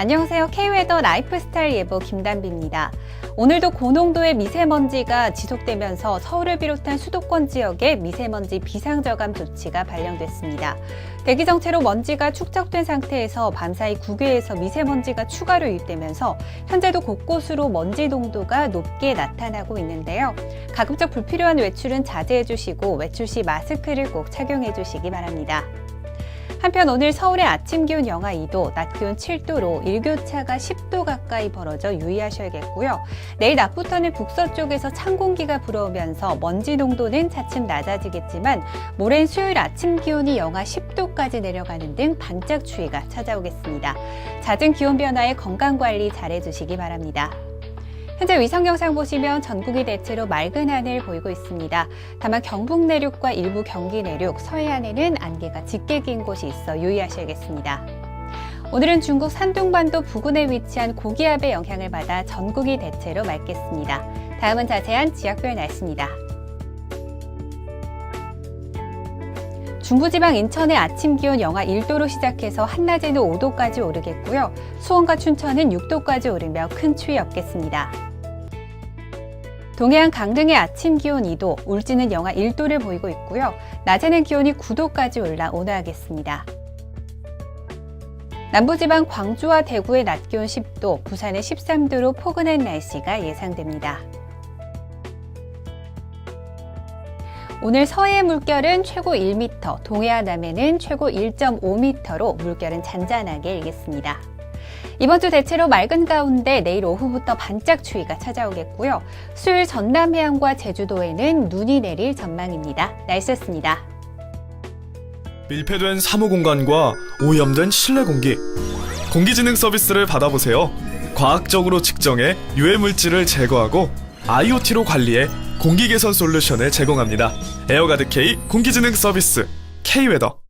안녕하세요. K웨더 라이프스타일 예보 김단비입니다. 오늘도 고농도의 미세먼지가 지속되면서 서울을 비롯한 수도권 지역에 미세먼지 비상저감 조치가 발령됐습니다. 대기 정체로 먼지가 축적된 상태에서 밤사이 국외에서 미세먼지가 추가로 유입되면서 현재도 곳곳으로 먼지 농도가 높게 나타나고 있는데요. 가급적 불필요한 외출은 자제해 주시고 외출 시 마스크를 꼭 착용해 주시기 바랍니다. 한편 오늘 서울의 아침 기온 영하 2도, 낮 기온 7도로 일교차가 10도 가까이 벌어져 유의하셔야겠고요. 내일 낮부터는 북서쪽에서 찬 공기가 불어오면서 먼지 농도는 차츰 낮아지겠지만 모레는 수요일 아침 기온이 영하 10도까지 내려가는 등 반짝 추위가 찾아오겠습니다. 잦은 기온 변화에 건강 관리 잘해 주시기 바랍니다. 현재 위성 영상 보시면 전국이 대체로 맑은 하늘 보이고 있습니다. 다만 경북 내륙과 일부 경기 내륙, 서해안에는 안개가 짙게 낀 곳이 있어 유의하셔야겠습니다. 오늘은 중국 산둥반도 부근에 위치한 고기압의 영향을 받아 전국이 대체로 맑겠습니다. 다음은 자세한 지역별 날씨입니다. 중부지방 인천의 아침 기온 영하 1도로 시작해서 한낮에는 5도까지 오르겠고요. 수원과 춘천은 6도까지 오르며 큰 추위 없겠습니다. 동해안 강릉의 아침 기온 2도, 울진은 영하 1도를 보이고 있고요. 낮에는 기온이 9도까지 올라 온화하겠습니다. 남부지방 광주와 대구의 낮 기온 10도, 부산의 13도로 포근한 날씨가 예상됩니다. 오늘 서해의 물결은 최고 1m, 동해안 남해는 최고 1.5m로 물결은 잔잔하게 일겠습니다. 이번 주 대체로 맑은 가운데 내일 오후부터 반짝 추위가 찾아오겠고요. 수요일 전남 해안과 제주도에는 눈이 내릴 전망입니다. 날씨였습니다. 밀폐된 사무 공간과 오염된 실내 공기, 공기진흥 서비스를 받아보세요. 과학적으로 측정해 유해 물질을 제거하고 IoT로 관리해 공기 개선 솔루션을 제공합니다. 에어가드 K 공기진흥 서비스 K웨더